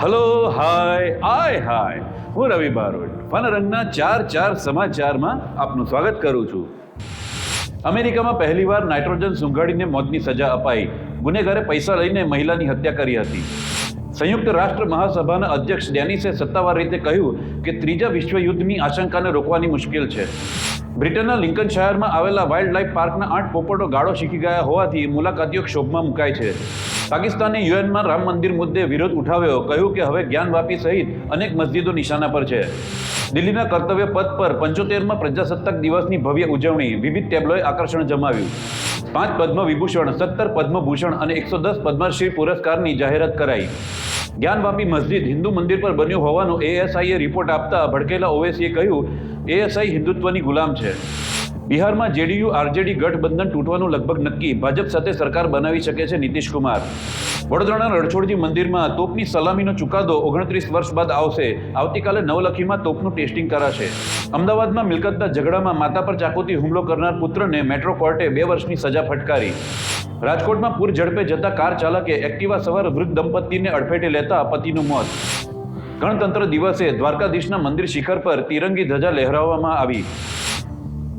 Hello hi આય હાય હું રવિ Barot fun રંગના ચાર ચાર સમાચારમાં આપનું સ્વાગત કરું છું. અમેરિકામાં પહેલીવાર નાઇટ્રોજન સૂંઘાડીને મોતની સજા અપાઈ. ગુનેગારે પૈસા લઈને મહિલાની હત્યા કરી હતી. સંયુક્ત રાષ્ટ્ર મહાસભાના અધ્યક્ષ ડેનિસે સત્તાવાર રીતે કહ્યું કે ત્રીજા વિશ્વયુદ્ધની આશંકાને રોકવાની મુશ્કેલ છે. બ્રિટનના લિંકન શહેરમાં આવેલા વાઇલ્ડ લાઇફ પાર્કના આઠ પોપટો ગાળો શીખી ગયા હોવાથી મુલાકાતીઓ ક્ષોભમાં મુકાય છે. પાકિસ્તાને યુએનમાં રામ મંદિર મુદ્દે વિરોધ ઉઠાવ્યો, કહ્યું કે હવે જ્ઞાનવાપી સહિત અનેક મસ્જિદો નિશાના પર છે. દિલ્હીના કર્તવ્ય પદ પર પંચોતેરમાં પ્રજાસત્તાક દિવસની ભવ્ય ઉજવણી, વિવિધ ટેબ્લોએ આકર્ષણ જમાવ્યું. પાંચ પદ્મ વિભૂષણ, સત્તર પદ્મભૂષણ અને એકસો દસ પદ્મશ્રી પુરસ્કારની જાહેરાત કરાઈ. જ્ઞાનવાપી મસ્જિદ હિન્દુ મંદિર પર બન્યું હોવાનું એએસઆઈએ રિપોર્ટ આપતા ભડકેલા ઓવેસીએ કહ્યું એએસઆઈ હિન્દુત્વની ગુલામ છે. બિહારમાં જેડીયુ, આરજેડી ગઠબંધન તૂટવાનું લગભગ નક્કી. ભાજપ સાથે સરકાર બનાવી શકે છે નીતિશ કુમાર વડોદરાના રણછોડજી મંદિરમાં તોપની સલામીનો ચુકાદો ઓગણત્રીસ વર્ષ બાદ આવશે. આવતીકાલે નવલખીમાં તોપનું ટેસ્ટિંગ કરાશે. અમદાવાદમાં મિલકતના ઝઘડામાં માતા પર ચાકુથી હુમલો કરનાર પુત્રને મેટ્રો કોર્ટે બે વર્ષની સજા ફટકારી. રાજકોટમાં પૂર ઝડપે જતા કાર ચાલકે એક્ટિવા સવાર વૃદ્ધ દંપતીને અડફેટે લેતા પતિનું મોત. ગણતંત્ર દિવસે દ્વારકાધીશના મંદિર શિખર પર તિરંગી ધજા લહેરાવવામાં આવી.